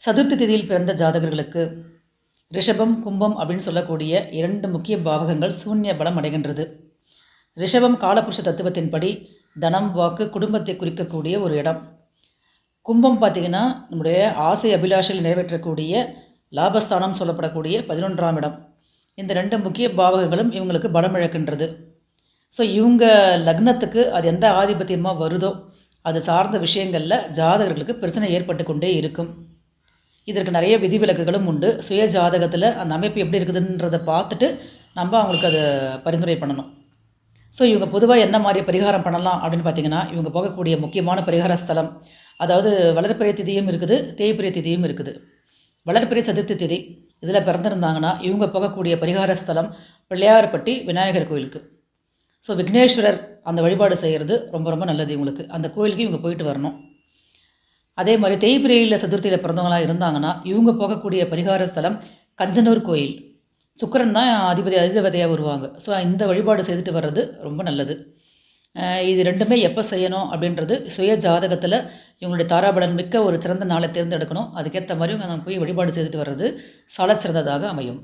சதுர்த்தி திதியில் பிறந்த ஜாதகர்களுக்கு ரிஷபம் கும்பம் அப்படின்னு சொல்லக்கூடிய இரண்டு முக்கிய பாவகங்கள் சூன்ய பலம் அடைகின்றது. ரிஷபம் காலபுருஷ தத்துவத்தின்படி தனம் வாக்கு குடும்பத்தை குறிக்கக்கூடிய ஒரு இடம். கும்பம் பார்த்திங்கன்னா நம்முடைய ஆசை அபிலாஷையில் நிறைவேற்றக்கூடிய லாபஸ்தானம் சொல்லப்படக்கூடிய பதினொன்றாம் இடம். இந்த ரெண்டு முக்கிய பாவகங்களும் இவங்களுக்கு பலம் இழக்கின்றது. ஸோ இவங்க லக்னத்துக்கு அது எந்த ஆதிபத்தியமாக வருதோ அது சார்ந்த விஷயங்களில் ஜாதகர்களுக்கு பிரச்சனை ஏற்பட்டு கொண்டே இருக்கும். இதற்கு நிறைய விதிவிலக்குகளும் உண்டு. சுய ஜாதகத்தில் அந்த அமைப்பு எப்படி இருக்குதுன்றதை பார்த்துட்டு நம்ம அவங்களுக்கு அதை பரிந்துரை பண்ணணும். ஸோ இவங்க பொதுவாக என்ன மாதிரி பரிகாரம் பண்ணலாம் அப்படின்னு பார்த்தீங்கன்னா இவங்க போகக்கூடிய முக்கியமான பரிகார ஸ்தலம் அதாவது வளர்பிறை திதியும் இருக்குது தேய்பிறை திதியும் இருக்குது. வளர்பிறை சதுர்த்தி திதி இதில் பிறந்திருந்தாங்கன்னா இவங்க போகக்கூடிய பரிகார ஸ்தலம் பிள்ளையார்பட்டி விநாயகர் கோயிலுக்கு. ஸோ விக்னேஸ்வரர் அந்த வழிபாடு செய்கிறது ரொம்ப ரொம்ப நல்லது இவங்களுக்கு. அந்த கோயிலுக்கு இவங்க போயிட்டு வரணும். அதே மாதிரி தேய்பிரையில் சதுர்த்தியில் பிறந்தவங்களாக இருந்தாங்கன்னா இவங்க போகக்கூடிய பரிகார ஸ்தலம் கஞ்சனூர் கோயில். சுக்கரன் தான் அதிபதி அதிபதியாக வருவாங்க. ஸோ இந்த வழிபாடு செய்துட்டு வர்றது ரொம்ப நல்லது. இது ரெண்டுமே எப்போ செய்யணும் அப்படின்றது சுய ஜாதகத்தில் இவங்களுடைய தாராபலன் மிக்க ஒரு சிறந்த நாளை தேர்ந்தெடுக்கணும். அதுக்கேற்ற மாதிரி நாங்கள் போய் வழிபாடு செய்துட்டு வர்றது சால சிறந்ததாக அமையும்.